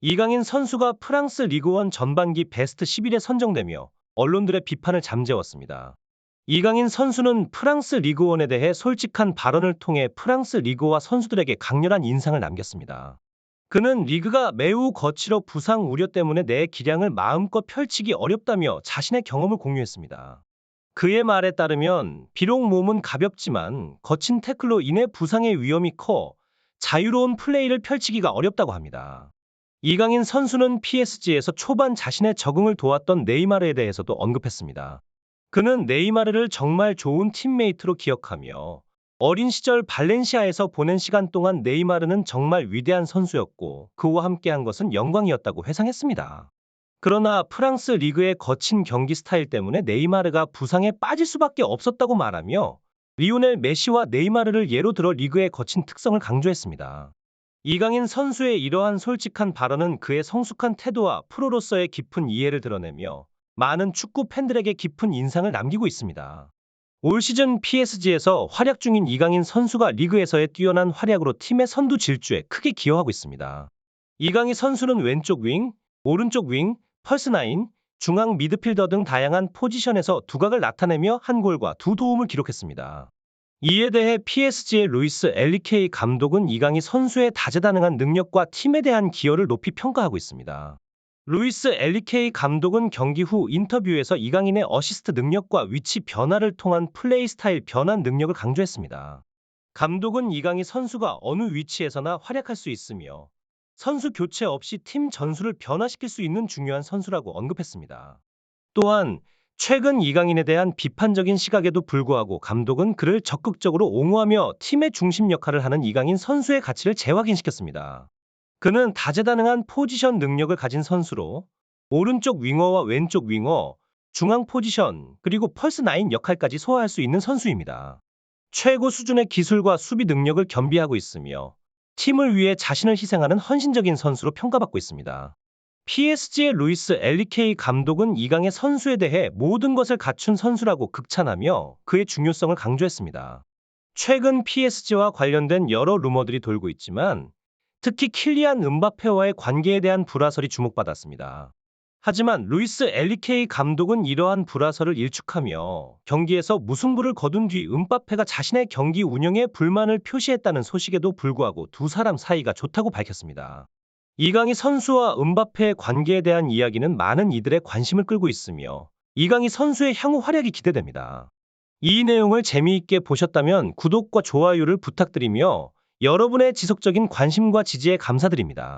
이강인 선수가 프랑스 리그원 전반기 베스트 11에 선정되며 언론들의 비판을 잠재웠습니다. 이강인 선수는 프랑스 리그원에 대해 솔직한 발언을 통해 프랑스 리그와 선수들에게 강렬한 인상을 남겼습니다. 그는 리그가 매우 거칠어 부상 우려 때문에 내 기량을 마음껏 펼치기 어렵다며 자신의 경험을 공유했습니다. 그의 말에 따르면 비록 몸은 가볍지만 거친 태클로 인해 부상의 위험이 커 자유로운 플레이를 펼치기가 어렵다고 합니다. 이강인 선수는 PSG에서 초반 자신의 적응을 도왔던 네이마르에 대해서도 언급했습니다. 그는 네이마르를 정말 좋은 팀메이트로 기억하며 어린 시절 발렌시아에서 보낸 시간 동안 네이마르는 정말 위대한 선수였고 그와 함께한 것은 영광이었다고 회상했습니다. 그러나 프랑스 리그의 거친 경기 스타일 때문에 네이마르가 부상에 빠질 수밖에 없었다고 말하며 리오넬 메시와 네이마르를 예로 들어 리그의 거친 특성을 강조했습니다. 이강인 선수의 이러한 솔직한 발언은 그의 성숙한 태도와 프로로서의 깊은 이해를 드러내며 많은 축구 팬들에게 깊은 인상을 남기고 있습니다. 올 시즌 PSG에서 활약 중인 이강인 선수가 리그에서의 뛰어난 활약으로 팀의 선두 질주에 크게 기여하고 있습니다. 이강인 선수는 왼쪽 윙, 오른쪽 윙, 펄스나인, 중앙 미드필더 등 다양한 포지션에서 두각을 나타내며 한 골과 두 도움을 기록했습니다. 이에 대해 PSG의 루이스 엘리케이 감독은 이강인 선수의 다재다능한 능력과 팀에 대한 기여를 높이 평가하고 있습니다. 루이스 엘리케이 감독은 경기 후 인터뷰에서 이강인의 어시스트 능력과 위치 변화를 통한 플레이 스타일 변환 능력을 강조했습니다. 감독은 이강인 선수가 어느 위치에서나 활약할 수 있으며 선수 교체 없이 팀 전술을 변화시킬 수 있는 중요한 선수라고 언급했습니다. 또한 최근 이강인에 대한 비판적인 시각에도 불구하고 감독은 그를 적극적으로 옹호하며 팀의 중심 역할을 하는 이강인 선수의 가치를 재확인시켰습니다. 그는 다재다능한 포지션 능력을 가진 선수로 오른쪽 윙어와 왼쪽 윙어, 중앙 포지션, 그리고 펄스 나인 역할까지 소화할 수 있는 선수입니다. 최고 수준의 기술과 수비 능력을 겸비하고 있으며 팀을 위해 자신을 희생하는 헌신적인 선수로 평가받고 있습니다. PSG의 루이스 엘리케이 감독은 이강의 선수에 대해 모든 것을 갖춘 선수라고 극찬하며 그의 중요성을 강조했습니다. 최근 PSG와 관련된 여러 루머들이 돌고 있지만 특히 킬리안 은바페와의 관계에 대한 불화설이 주목받았습니다. 하지만 루이스 엘리케이 감독은 이러한 불화설을 일축하며 경기에서 무승부를 거둔 뒤 은바페가 자신의 경기 운영에 불만을 표시했다는 소식에도 불구하고 두 사람 사이가 좋다고 밝혔습니다. 이강희 선수와 은바페의 관계에 대한 이야기는 많은 이들의 관심을 끌고 있으며 이강희 선수의 향후 활약이 기대됩니다. 이 내용을 재미있게 보셨다면 구독과 좋아요를 부탁드리며 여러분의 지속적인 관심과 지지에 감사드립니다.